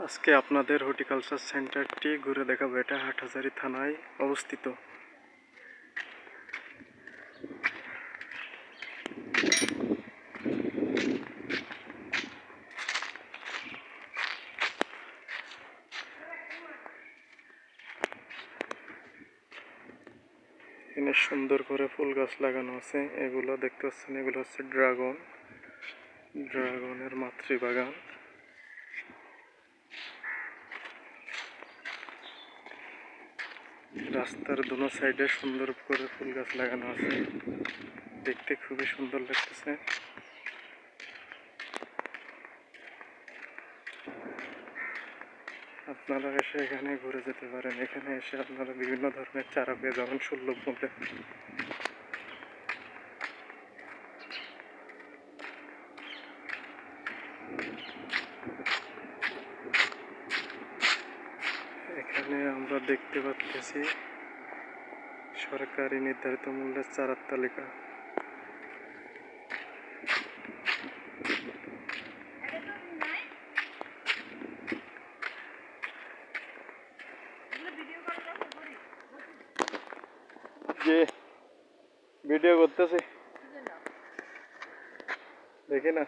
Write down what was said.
আজকে আপনাদের হর্টিকালচার সেন্টারটি ঘুরে দেখাবো। এটা হাটহাজারি থানায় অবস্থিত। এখানে সুন্দর করে ফুল গাছ লাগানো আছে। এগুলো দেখতে পাচ্ছেন, এগুলো হচ্ছে ড্রাগন। ড্রাগনের মাতৃবাগান। রাস্তার দুনো সাইডে সুন্দর করে ফুল গাছ লাগানো আছে। দেখতে খুবই সুন্দর লাগতেছে। আপনারা এসে এখানে ঘুরে যেতে পারেন। এখানে এসে আপনারা বিভিন্ন ধরনের চারা পেয়ে যাবেন সুলভ মূল্যে। এখানে আমরা দেখতে পাচ্ছি সরকারি নির্ধারিত মূল্যের চারার তালিকা। যে ভিডিও করতেছি। দেখি না